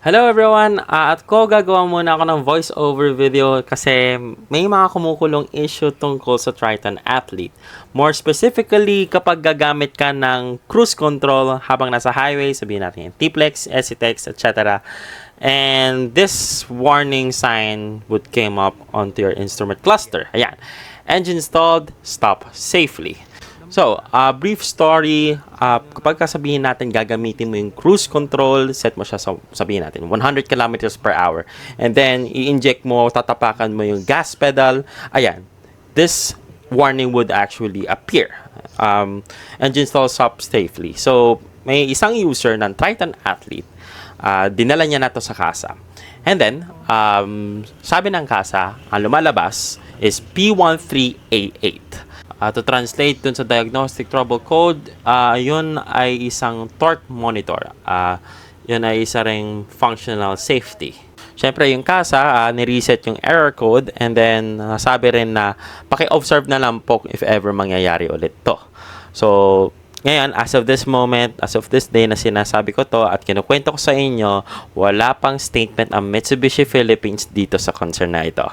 Hello everyone! Ah, at ko gagawa muna ako ng voice-over video kasi may mga kumukulong issue tungkol sa Triton Athlete. More specifically, kapag gagamit ka ng cruise control habang nasa highway, sabihin natin yung T-Plex, SCTEX, etc. And this warning sign would came up onto your instrument cluster. Ayan. Engine stalled, stop safely. So, uh, brief story, uh, kapag kasabihin natin gagamitin mo yung cruise control, set mo siya sa, sabihin natin, 100 kilometers per hour. And then, i-inject mo, tatapakan mo yung gas pedal. Ayan, this warning would actually appear. Um, engine stall stop safely. So, may isang user ng Triton Athlete, uh, dinala niya na to sa kasa. And then, um, sabi ng kasa, ang lumalabas is P13A8. Uh, to translate dun sa diagnostic trouble code, uh, yun ay isang torque monitor. Uh, yun ay isa ring functional safety. Siyempre, yung kasa, uh, nireset yung error code and then uh, sabi rin na paki-observe na lang po if ever mangyayari ulit to. So, ngayon, as of this moment, as of this day na sinasabi ko to at kinukwento ko sa inyo, wala pang statement ang Mitsubishi Philippines dito sa concern na ito.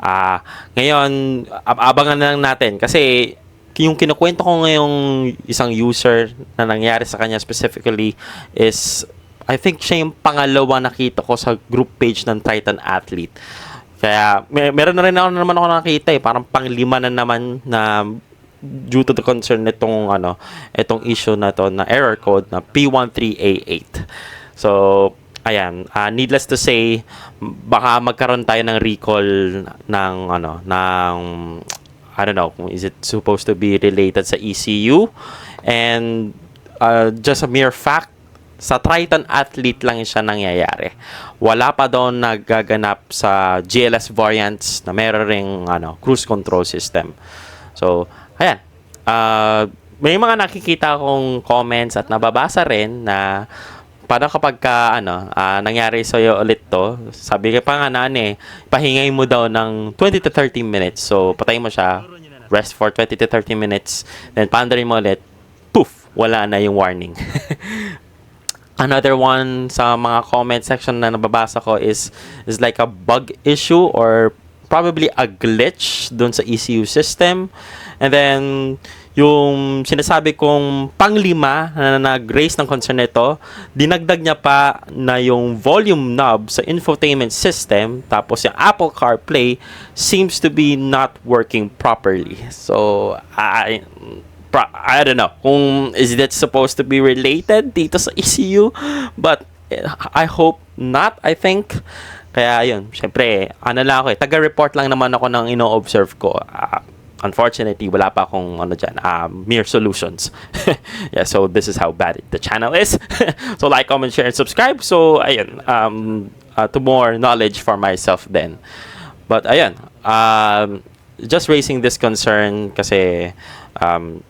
Ah, ngayon, ab- abangan na lang natin kasi yung kinukwento ko ngayong isang user na nangyari sa kanya specifically is I think siya yung pangalawa nakita ko sa group page ng Titan Athlete. Kaya may, meron na rin ako naman ako nakita eh, parang panglima na naman na due to the concern nitong ano, itong issue na to na error code na P13A8. So, ayan, uh, needless to say, baka magkaroon tayo ng recall ng ano, ng I don't know, is it supposed to be related sa ECU? And uh, just a mere fact, sa Triton Athlete lang siya nangyayari. Wala pa doon nagaganap sa GLS variants na meron ring ano, cruise control system. So, ayan. Uh, may mga nakikita akong comments at nababasa rin na paano kapag ka, ano, uh, nangyari sa iyo ulit to, sabi ka pa nga na eh, pahingay mo daw ng 20 to 30 minutes. So, patay mo siya, rest for 20 to 30 minutes, then pandarin mo ulit, poof, wala na yung warning. Another one sa mga comment section na nababasa ko is is like a bug issue or probably a glitch doon sa ECU system. And then, yung sinasabi kong panglima na nag-raise ng concern nito, dinagdag niya pa na yung volume knob sa infotainment system, tapos yung Apple CarPlay seems to be not working properly. So, I, I don't know kung is that supposed to be related dito sa ECU, but I hope not, I think. Kaya yun, syempre, ano lang ako eh, taga-report lang naman ako ng ino-observe ko. Uh, unfortunately, wala pa akong ano dyan, uh, mere solutions. yeah, so this is how bad the channel is. so like, comment, share, and subscribe. So, ayun, um, uh, to more knowledge for myself then. But ayun, um, just raising this concern kasi um,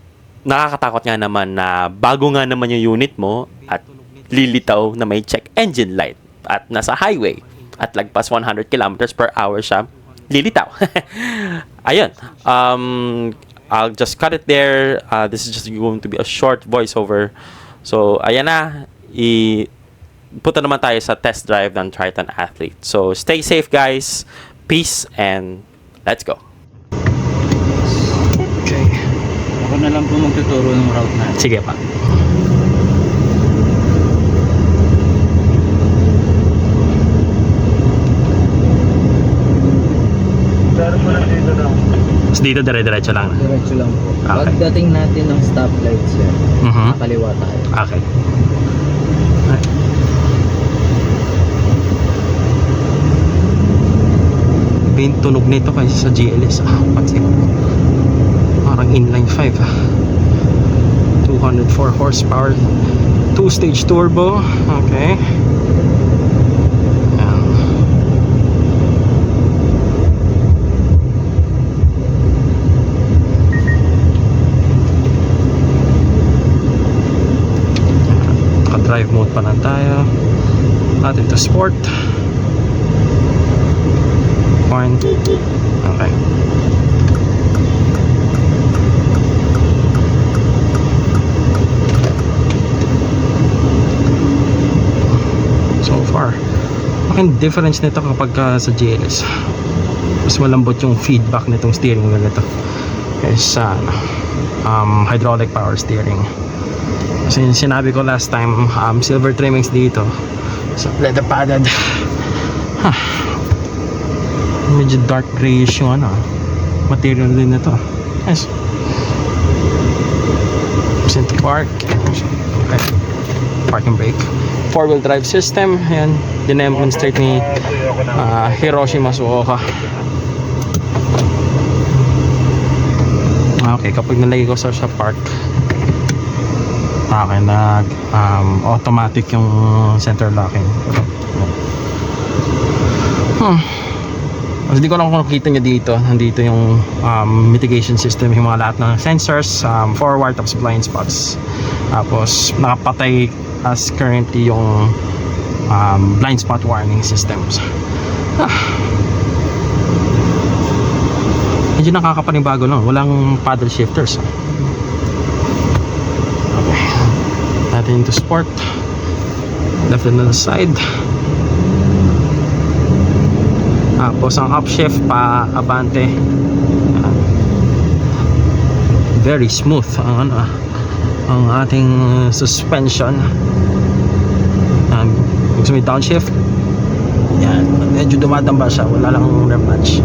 nakakatakot nga naman na bago nga naman yung unit mo at lilitaw na may check engine light at nasa highway at lagpas 100 kilometers per hour siya lilitaw. Ayun. Um, I'll just cut it there. Uh, this is just going to be a short voiceover. So, ayan na. I punta naman tayo sa test drive ng Triton Athlete. So, stay safe guys. Peace and let's go. Okay. Ako na lang po magtuturo ng route natin. Sige pa. Dito dire-diretso lang. Diretso lang po. Okay. Pagdating natin ng stoplight sir, Mhm. nakaliwa tayo. Okay. Iba yung tunog nito kaysa sa GLS. Ah, pansin. Parang inline 5 ah. 204 horsepower. Two-stage turbo. Okay. Pa lang tayo. Natin to sport. Fine. Okay. So far. Ang difference nito kapag ka sa GLS. Mas malambot yung feedback nitong steering wheel nito. Kaysa um, hydraulic power steering. Yung sinabi ko last time, um, silver trimmings dito. So, leather padded. Huh. Medyo dark grayish yung ano, material din nito. Yes. Percent park. Okay. Parking brake. Four-wheel drive system. Ayan. Dinemonstrate ni ah, Hiroshi Masuoka. Okay, kapag nalagay ko sa, sa park, okay, nag um, automatic yung center locking. Hmm. Mas di ko lang kung nakita nyo dito. Nandito yung um, mitigation system, yung mga lahat ng sensors, um, forward, tapos blind spots. Tapos nakapatay as currently yung um, blind spot warning systems. Ah. Medyo nakakapanibago no. Walang paddle shifters. Okay. Natin into sport. Left and the side. Tapos ang upshift pa abante. Very smooth ang ano ang ating suspension. Um, gusto yung downshift? Yan, medyo dumadamba siya, wala lang rev match.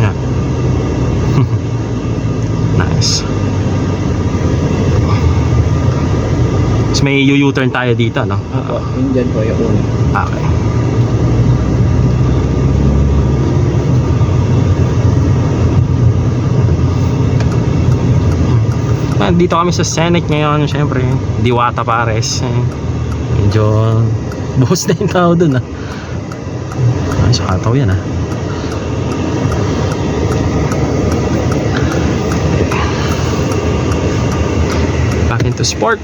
Yan. nice. Tapos may U-turn tayo dito, no? Opo, yun dyan po yung una. Okay. Ah, dito kami sa Senate ngayon, syempre. Diwata Pares. Eh, medyo buhos na yung tao dun ah. Ay, sa kataw yan ah. Back into sport.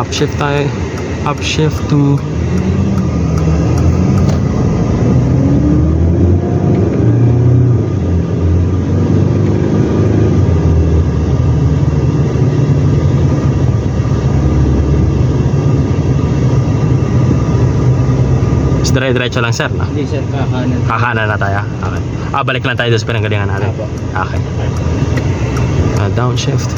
Upshift tayo. Upshift to dire-diretso lang sir, no? Hindi sir, kakanan. Kakanan na tayo. Okay. Ah, balik lang tayo sa pinanggalingan natin. Apo. Okay. Ah, downshift.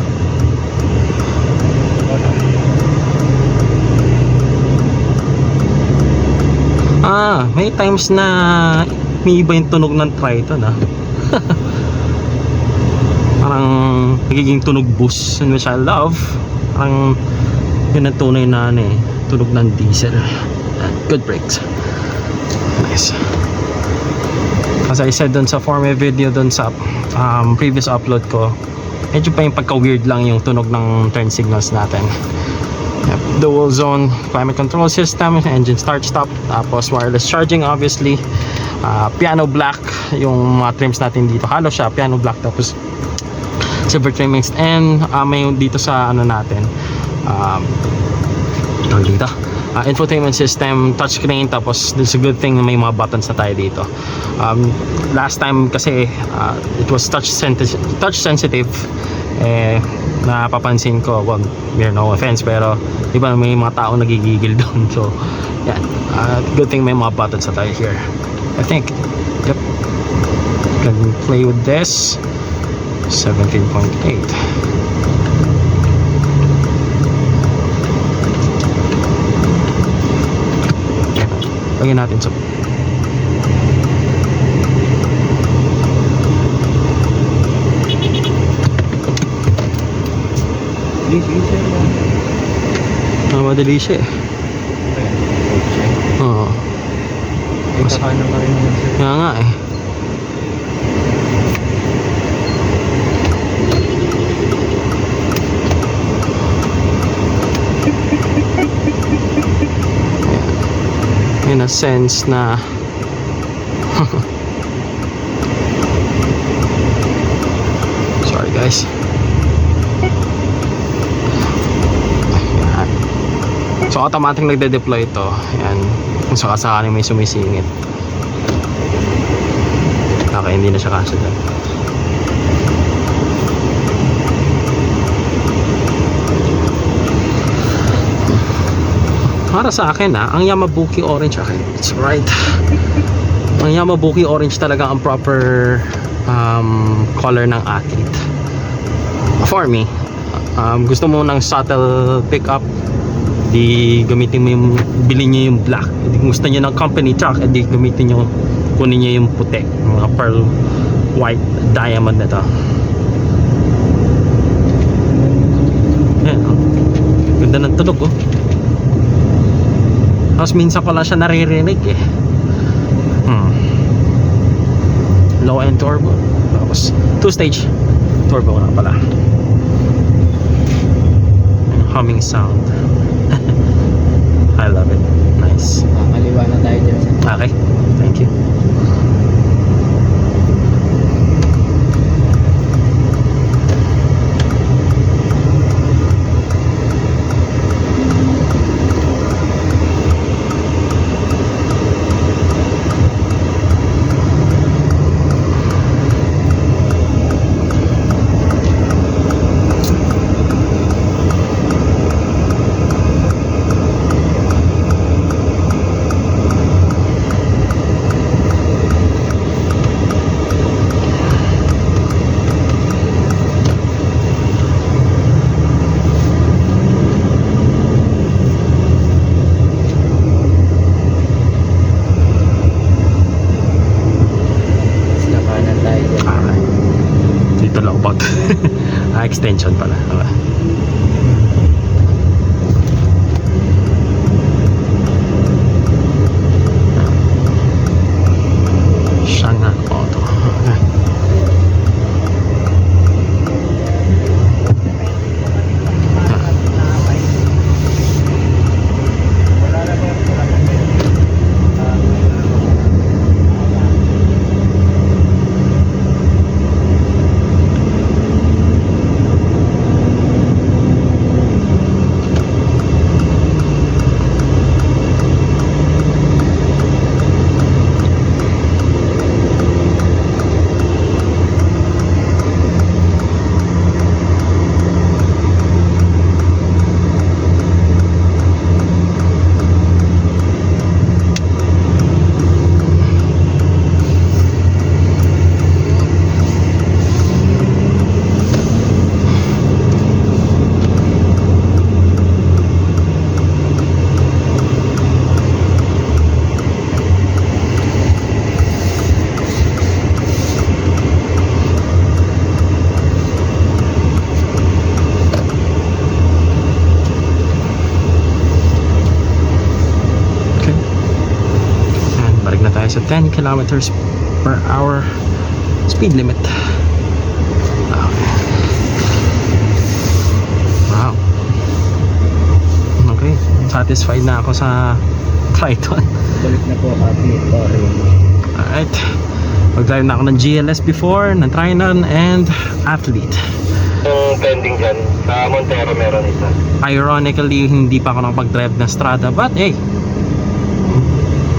Ah, may times na may iba yung tunog ng Triton ah. Parang nagiging tunog boost which I love. Parang yun ang tunay na ano eh, tunog ng diesel. Good brakes. Nice. As I said dun sa former video dun sa um, previous upload ko, medyo pa yung pagka-weird lang yung tunog ng turn signals natin. Dual zone climate control system, engine start stop, tapos wireless charging obviously. Uh, piano black yung mga trims natin dito. Halo siya, piano black tapos silver trimmings and uh, may dito sa ano natin um, dito uh, infotainment system touchscreen tapos it's a good thing may mga buttons na tayo dito um, last time kasi uh, it was touch, sensitive touch sensitive eh napapansin ko well mere no offense pero di ba may mga tao nagigigil doon. So yan. Uh, good thing may mga buttons na tayo here. I think yep. Can play with this? 17.8 Lagyan natin sa Please sir. ah, madali siya eh. Oo. May kakanan ka rin sir. Kaya nga eh. in a sense na sorry guys so automatic nagde-deploy ito yan kung sakasakaling may sumisingit Okay, hindi na siya kasya dyan. Para sa akin ha, ang Yamabuki orange, okay, it's right. Ang Yamabuki orange talaga ang proper um, color ng athlete. For me, um, gusto mo ng subtle pickup, di gamitin mo yung, bilhin niyo yung black. Di gusto niyo ng company truck, di gamitin niyo, kunin niyo yung puti, mga pearl white diamond na to. Yan, oh. Ganda ng tunog, oh. Tapos minsan lang siya naririnig, eh. Hmm. Low end turbo. Tapos, two stage turbo na pala. Humming sound. I love it. Nice. Kakaliwa na tayo dyan. Okay. Thank you. 10 kilometers per hour speed limit. Wow. Okay. Satisfied na ako sa Triton. Balik na po orange. Alright. Mag-drive na ako ng GLS before, ng Triton, and Athlete. Yung pending dyan, sa Montero meron isa. Ironically, hindi pa ako nakapag-drive ng Strada, but hey,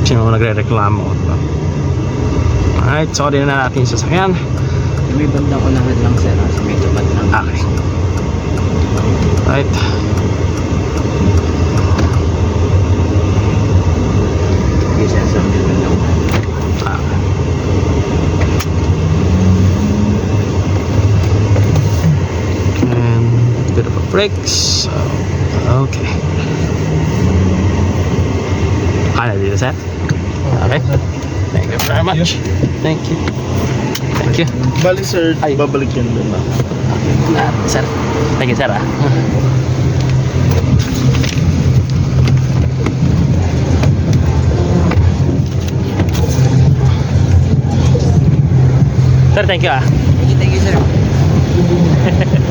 sino nagre-reklamo? diba? Alright, sorry na natin yung sasakyan. May bandang unahan lang sir. ah, Sa may tapat ng Okay. Right. Hindi sir sa may. Okay. And bit of a break. So, okay. Kaya dito, sir? Okay. Thank you very much. Thank you. Thank you. Bali sir, Ay. babalik yan doon na. Ah, sir. Thank you, sir. Ah. Sir, thank you ah. Thank you, thank you sir.